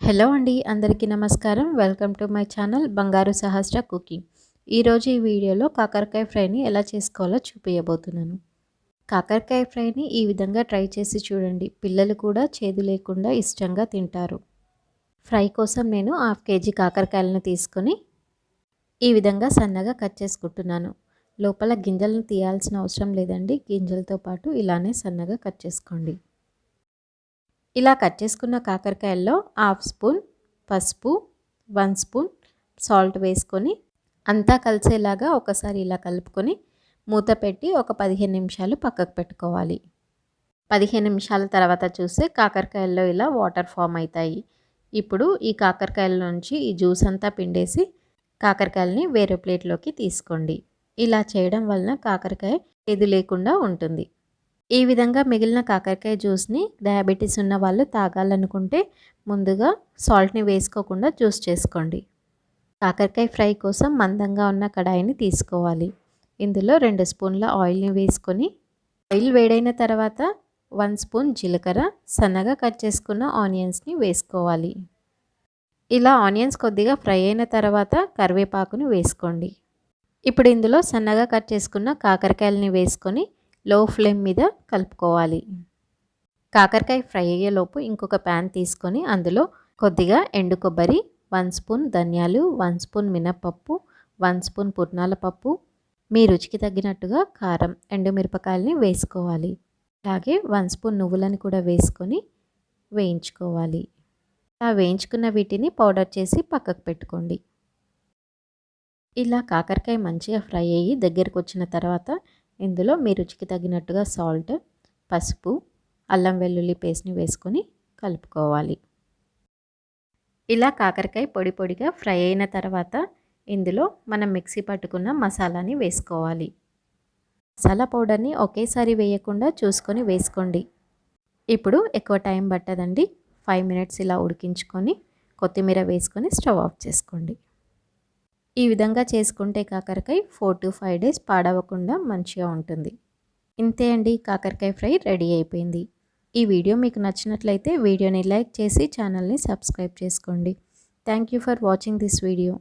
Hello అండి అందరికీ నమస్కారం. వెల్కమ్ టు మై ఛానల్ బంగారు సహస్ర కుకింగ్. ఈరోజు ఈ వీడియోలో కాకరకాయ ఫ్రైని ఎలా చేసుకోవాలో చూపించబోతున్నాను కాకరకాయ ఫ్రైని ఈ విధంగా ట్రై చేసి చూడండి. పిల్లలు కూడా చేదు లేకుండా ఇష్టంగా తింటారు. ఫ్రై కోసం నేను హాఫ్ కేజీ కాకరకాయలను తీసుకొని ఈ విధంగా సన్నగా కట్ చేసుకుంటున్నాను. లోపల గింజలను తీయాల్సిన అవసరం లేదండి. గింజలతో పాటు ఇలానే సన్నగా కట్ చేసుకోండి. ఇలా కట్ చేసుకున్న కాకరకాయల్లో హాఫ్ స్పూన్ పసుపు వన్ స్పూన్ సాల్ట్ వేసుకొని అంతా కలిసేలాగా ఒకసారి ఇలా కలుపుకొని మూత పెట్టి ఒక పదిహేను నిమిషాలు పక్కకు పెట్టుకోవాలి. పదిహేను నిమిషాల తర్వాత చూస్తే కాకరకాయల్లో ఇలా వాటర్ ఫామ్ అవుతాయి. ఇప్పుడు ఈ కాకరకాయల నుంచి ఈ జ్యూస్ అంతా పిండేసి కాకరకాయలని వేరే ప్లేట్లోకి తీసుకోండి. ఇలా చేయడం వలన కాకరకాయ ఏది లేకుండా ఉంటుంది. ఈ విధంగా మిగిలిన కాకరకాయ జ్యూస్ని డయాబెటీస్ ఉన్న వాళ్ళు తాగాలనుకుంటే ముందుగా సాల్ట్ని వేసుకోకుండా జ్యూస్ చేసుకోండి. కాకరకాయ ఫ్రై కోసం మందంగా ఉన్న కడాయిని తీసుకోవాలి. ఇందులో రెండు స్పూన్ల ఆయిల్ని వేసుకొని ఆయిల్ వేడైన తర్వాత వన్ స్పూన్ జీలకర్ర సన్నగా కట్ చేసుకున్న ఆనియన్స్ని వేసుకోవాలి. ఇలా ఆనియన్స్ కొద్దిగా ఫ్రై అయిన తర్వాత కరివేపాకుని వేసుకోండి. ఇప్పుడు ఇందులో సన్నగా కట్ చేసుకున్న కాకరకాయలని వేసుకొని లో ఫ్లేమ్ మీద కలుపుకోవాలి. కాకరకాయ ఫ్రై అయ్యేలోపు ఇంకొక ప్యాన్ తీసుకొని అందులో కొద్దిగా ఎండు కొబ్బరి వన్ స్పూన్ ధనియాలు వన్ స్పూన్ మినప్పప్పు వన్ స్పూన్ పుట్నాల పప్పు మీ రుచికి తగ్గినట్టుగా కారం ఎండుమిరపకాయలని వేసుకోవాలి. అలాగే వన్ స్పూన్ నువ్వులని కూడా వేసుకొని వేయించుకోవాలి. ఆ వేయించుకున్న వీటిని పౌడర్ చేసి పక్కకు పెట్టుకోండి. ఇలా కాకరకాయ మంచిగా ఫ్రై అయ్యి దగ్గరకు వచ్చిన తర్వాత ఇందులో మీ రుచికి తగినట్టుగా సాల్ట్ పసుపు అల్లం వెల్లుల్లి పేస్ట్ని వేసుకొని కలుపుకోవాలి. ఇలా కాకరకాయ పొడి పొడిగా ఫ్రై అయిన తర్వాత ఇందులో మనం మిక్సీ పట్టుకున్న మసాలాని వేసుకోవాలి. మసాలా పౌడర్ని ఒకేసారి వేయకుండా చూసుకొని వేసుకోండి. ఇప్పుడు ఎక్కువ టైం పట్టదండి. ఫైవ్ మినిట్స్ ఇలా ఉడికించుకొని కొత్తిమీర వేసుకొని స్టవ్ ఆఫ్ చేసుకోండి. ఈ విధంగా చేసుకుంటే కాకరకాయ ఫోర్ టు ఫైవ్ డేస్ పాడవకుండా మంచిగా ఉంటుంది. ఇంతే అండి కాకరకాయ ఫ్రై రెడీ అయిపోయింది. ఈ వీడియో మీకు నచ్చినట్లయితే వీడియోని లైక్ చేసి ఛానల్ని సబ్స్క్రైబ్ చేసుకోండి. Thank you for watching this video.